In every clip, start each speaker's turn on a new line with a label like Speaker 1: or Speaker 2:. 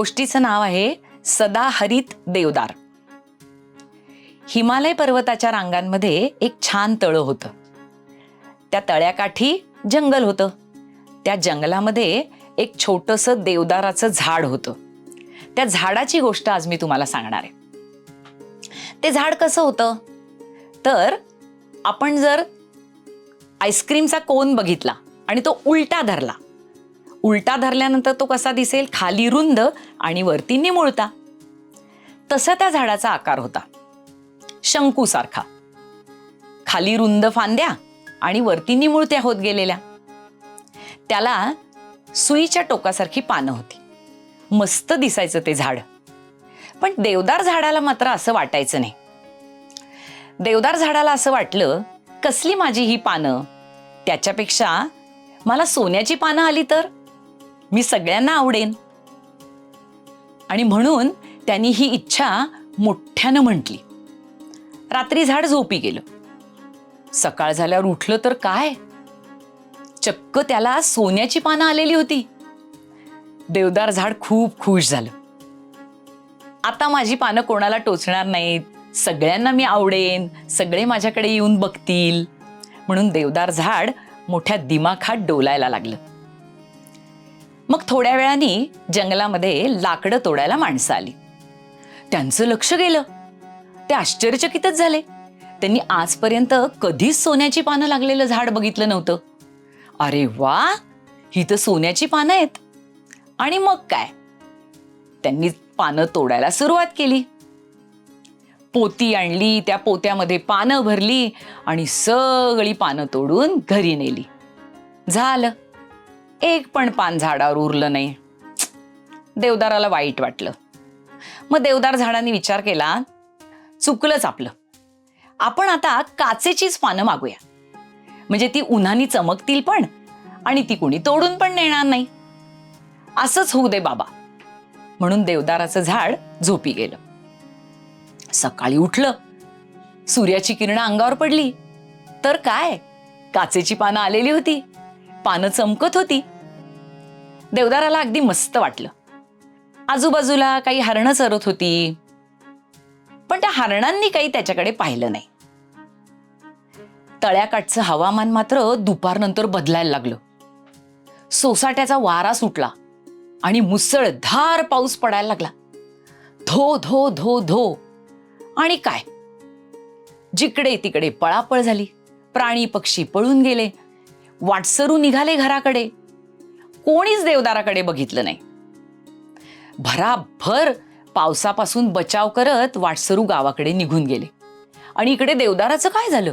Speaker 1: गोष्टीचं नाव आहे सदाहरित देवदार. हिमालय पर्वताच्या रांगांमध्ये एक छान तळं होतं. त्या तळ्याकाठी जंगल होतं. त्या जंगलामध्ये एक छोटंसं देवदाराचं झाड होतं. त्या झाडाची गोष्ट आज मी तुम्हाला सांगणार आहे. ते झाड कसं होतं? तर आपण जर आईस्क्रीमचा कोन बघितला आणि तो उलटा धरला उलटा धरल्यानंतर तो कसा दिसेल? खाली रुंद आणि वरती निमुळता. तसा त्या झाडाचा आकार होता. शंकूसारखा. खाली रुंद फांद्या आणि वरती निमुळत्या होत गेलेल्या. त्याला सुईच्या टोकासारखी पानं होती. मस्त दिसायचं ते झाड. पण देवदार झाडाला मात्र असं वाटायचं नाही. देवदार झाडाला असं वाटलं कसली माझी ही पानं? त्याच्यापेक्षा मला सोन्याची पानं आली तर? मी सगळ्यांना आवडेन. आणि म्हणून त्यांनी ही इच्छा मोठ्यानं म्हटली. रात्री झाड झोपी गेलं. सकाळ झाल्यावर उठलं तर काय? चक्क त्याला सोन्याची पानं आलेली होती. देवदार झाड खूप खुश झालं. आता माझी पानं कोणाला टोचणार नाहीत. सगळ्यांना मी आवडेन. सगळे माझ्याकडे येऊन बघतील. म्हणून देवदार झाड मोठ्या दिमाखात डोलायला लागलं. मग थोड्या वेळाने जंगलामध्ये लाकडं तोडायला माणसं आली. त्यांचं लक्ष गेलं. ते आश्चर्यचकितच झाले. त्यांनी आजपर्यंत कधीच सोन्याची पानं लागलेलं झाड बघितलं नव्हतं. अरे वा! ही तर सोन्याची पानं आहेत. आणि मग काय? त्यांनी पानं तोडायला सुरुवात केली. पोती आणली त्या पोत्यामध्ये पानं भरली आणि सगळी पानं तोडून घरी नेली. झालं. एक पण पान झाडावर उरलं नाही. देवदाराला वाईट वाटलं. मग देवदार झाडाने विचार केला चुकलंच आपलं. आपण आता काचेचीच पानं मागूया. म्हणजे ती उन्हानी चमकतील पण आणि ती कुणी तोडून पण नेणार नाही. असंच होऊ दे बाबा. म्हणून देवदाराचं झाड झोपी गेलं. सकाळी उठलं. सूर्याची किरणं अंगावर पडली. तर काय? काचेची पानं आलेली होती. पानं चमकत होती. देवदाराला अगदी मस्त वाटलं. आजूबाजूला काही हरणं चरत होती. पण त्या हरणांनी काही त्याच्याकडे पाहिलं नाही. तळ्याकाठचं हवामान मात्र दुपारनंतर बदलायला लागलं. सोसाट्याचा वारा सुटला आणि मुसळधार पाऊस पडायला लागला. धो धो धो धो. आणि काय? जिकडे तिकडे पळापळ झाली. प्राणी पक्षी पळून गेले. वाटसरू निघाले घराकडे. कोणीच देवदाराकडे बघितलं नाही. भराभर पावसापासून बचाव करत वाटसरू गावाकडे निघून गेले. आणि इकडे देवदाराचं काय झालं?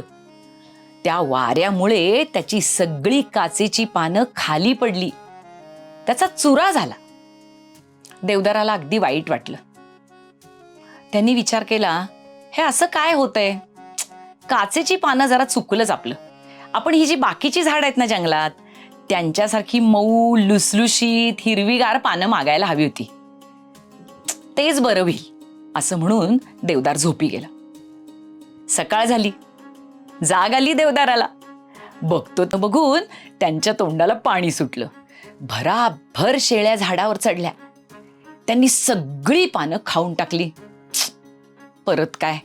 Speaker 1: त्या वाऱ्यामुळे त्याची सगळी काचेची पानं खाली पडली. त्याचा चुरा झाला. देवदाराला अगदी वाईट वाटलं. त्यांनी विचार केला हे असं काय होतंय? काचेची पानं जरा चुकलंच आपलं. आपण ही जी बाकीची झाडं आहेत ना जंगलात त्यांच्यासारखी मऊ लुसलुशीत हिरवीगार पानं मागायला हवी होती. तेच बरं होईल असं म्हणून देवदार झोपी गेला. सकाळ झाली. जाग आली देवदाराला. बघतो तर बघून त्यांच्या तोंडाला पाणी सुटलं. भराभर शेळ्या झाडावर चढल्या. त्यांनी सगळी पानं खाऊन टाकली. परत काय?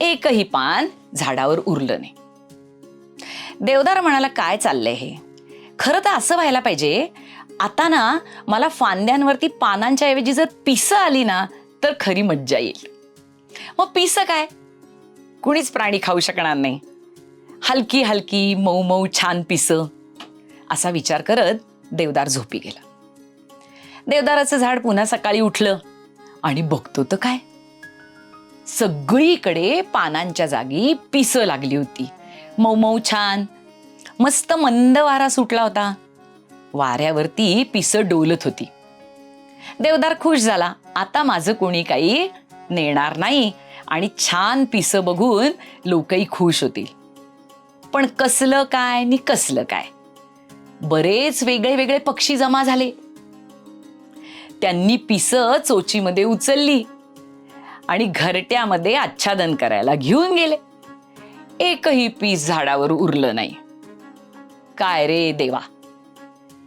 Speaker 1: एकही पान झाडावर उरलं नाही. देवदार म्हणाला काय चाललंय हे? खरं तर असं व्हायला पाहिजे आता ना मला फांद्यांवरती पानांच्या ऐवजी जर पिसं आली ना तर खरी मज्जा येईल. मग पिसं काय? कुणीच प्राणी खाऊ शकणार नाही. हलकी हलकी मऊ मऊ छान पिसं. असा विचार करत देवदार झोपी गेला. देवदाराचं झाड पुन्हा सकाळी उठलं आणि बघतो तर काय? सगळीकडे पानांच्या जागी पिसं लागली होती. मऊ मऊ छान मस्त मंद वारा सुटला होता. वाऱ्यावरती पिसं डोलत होती. देवदार खुश झाला. आता माझं कोणी काही नेणार नाही आणि छान पिसं बघून लोकही खुश होतील. पण कसलं काय नि कसलं काय? बरेच वेगळे वेगळे पक्षी जमा झाले. त्यांनी पिसं चोचीमध्ये उचलली आणि घरट्यामध्ये आच्छादन करायला घेऊन गेले. एकही पीस झाडावर उरलं नाही. काय रे देवा?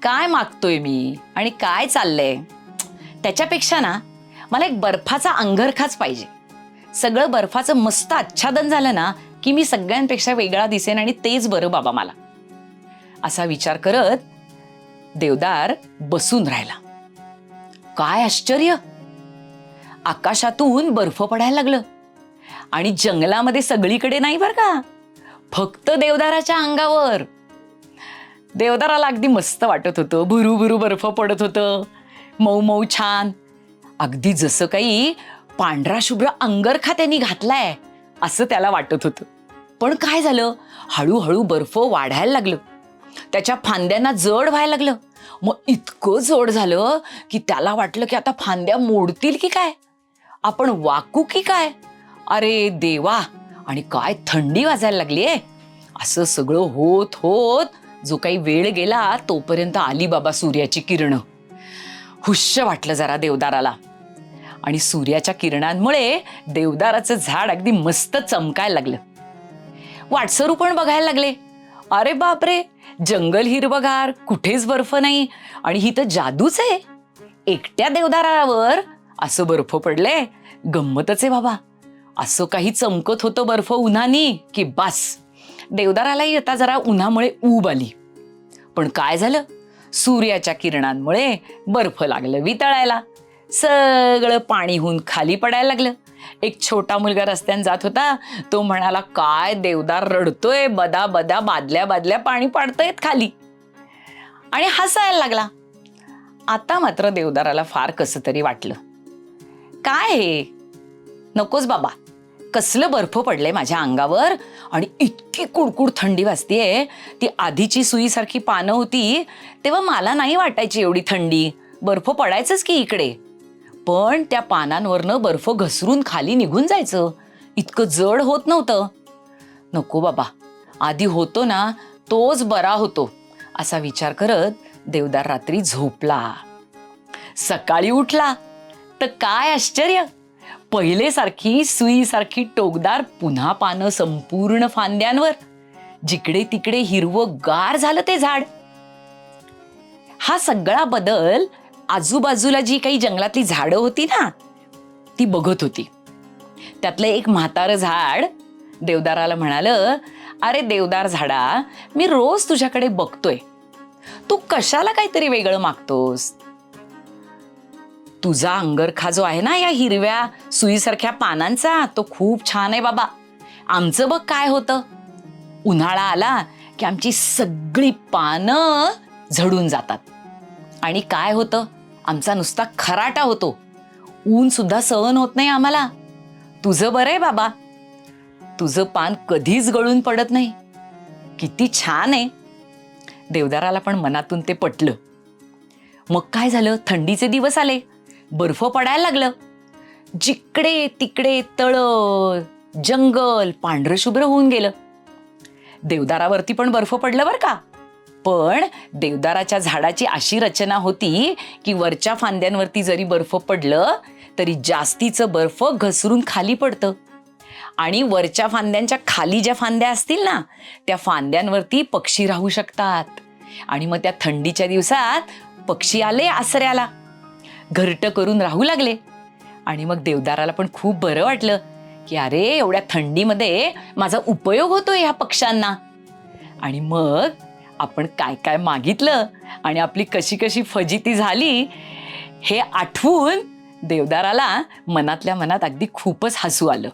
Speaker 1: काय मागतोय मी? आणि काय चाललंय? त्याच्यापेक्षा ना मला एक बर्फाचा अंगरखाच पाहिजे. सगळं बर्फाचं मस्त आच्छादन झालं ना की मी सगळ्यांपेक्षा वेगळा दिसेन आणि तेच बरं बाबा मला. असा विचार करत देवदार बसून राहिला. काय आश्चर्य! आकाशातून बर्फ पडायला लागलं. आणि जंगलामध्ये सगळीकडे नाही बर का? फक्त देवदाराच्या अंगावर. देवदाराला अगदी मस्त वाटत होतं. भुरू भुरू बर्फ पडत होतं. मऊ मऊ छान. अगदी जसं काही पांढरा शुभ्र अंगरखा त्यांनी घातलाय असं त्याला वाटत होतं. पण काय झालं? हळूहळू बर्फ वाढायला लागलं. त्याच्या फांद्यांना जड व्हायला लागलं. मग इतकं जड झालं की त्याला वाटलं की आता फांद्या मोडतील की काय? आपण वाकू की काय? अरे देवा! आणि काय थंडी वाजायला लागली आहे असं सगळं होत होत जो काही वेळ गेला तोपर्यंत आली बाबा सूर्याची किरणं. हुश्य वाटलं जरा देवदाराला. आणि सूर्याच्या किरणांमुळे देवदाराचं झाड अगदी मस्त चमकायला लागलं. वाटसरू पण बघायला लागले. अरे बापरे जंगल हिरवगार कुठेच बर्फ नाही. आणि ही तर जादूच आहे. एकट्या देवदारावर असं बर्फ पडलंय. गंमतच आहे बाबा. असं काही चमकत होतं बर्फ उन्हानी की बास. देवदारालाही आता जरा उन्हामुळे ऊब आली. पण काय झालं? सूर्याच्या किरणांमुळे बर्फ लागलं वितळायला. सगळं पाणीहून खाली पडायला लागलं. एक छोटा मुलगा रस्त्यानं जात होता. तो म्हणाला काय देवदार रडतोय? बदा बदा बादल्या बादल्या पाणी पाडतायत खाली. आणि हसायला लागला. आता मात्र देवदाराला फार कसं तरी वाटलं. काय हे? नकोच बाबा. कसलं बर्फ पडलंय माझ्या अंगावर आणि इतकी कुडकुड थंडी वाजतीये. ती आधीची सुईसारखी पानं होती तेव्हा मला नाही वाटायची एवढी थंडी. बर्फ पडायचंच की इकडे? पण त्या पानांवरनं बर्फ घसरून खाली निघून जायचं. इतकं जड होत नव्हतं. नको बाबा आधी होतो ना तोच बरा होतो असा विचार करत देवदार रात्री झोपला. सकाळी उठला. तर काय आश्चर्य? पहिलेसारखी सुईसारखी टोकदार पुन्हा पानं संपूर्ण फांद्यांवर. जिकडे तिकडे हिरवं गार झालं ते झाड. हा सगळा बदल आजूबाजूला जी काही जंगलातली झाडं होती ना ती बघत होती. त्यातलं एक म्हातारं झाड देवदाराला म्हणालं अरे देवदार झाडा मी रोज तुझ्याकडे बघतोय. तू कशाला काहीतरी वेगळं मागतोस? तुझा अंगरखा जो आहे ना या हिरव्या सुईसारख्या पानांचा तो खूप छान आहे बाबा. आमचं बघ काय होतं. उन्हाळा आला की आमची सगळी पानं झडून जातात. आणि काय होतं? आमचा नुसता खराटा होतो. ऊन सुद्धा सहन होत नाही आम्हाला. तुझं बरं आहे बाबा. तुझं पान कधीच गळून पडत नाही. किती छान आहे. देवदाराला पण मनातून ते पटलं. मग काय झालं? थंडीचे दिवस आले. बर्फ पडायला लागलं. जिकडे तिकडे तळ जंगल पांढरं शुभ्र होऊन गेलं. देवदारावरती पण बर्फ पडलं बरं का. पण देवदाराच्या झाडाची अशी रचना होती की वरच्या फांद्यांवरती जरी बर्फ पडलं तरी जास्तीचं बर्फ घसरून खाली पडतं. आणि वरच्या फांद्यांच्या खाली ज्या फांद्या असतील ना त्या फांद्यांवरती पक्षी राहू शकतात. आणि मग त्या थंडीच्या दिवसात पक्षी आले आसऱ्याला. घरटं करून राहू लागले. आणि मग देवदाराला पण खूप बरं वाटलं की अरे एवढ्या थंडीमध्ये माझा उपयोग होतो ह्या पक्ष्यांना. आणि मग आपण काय काय मागितलं आणि आपली कशी कशी फजिती झाली हे आठवून देवदाराला मनातल्या मनात अगदी खूपच हसू आलं.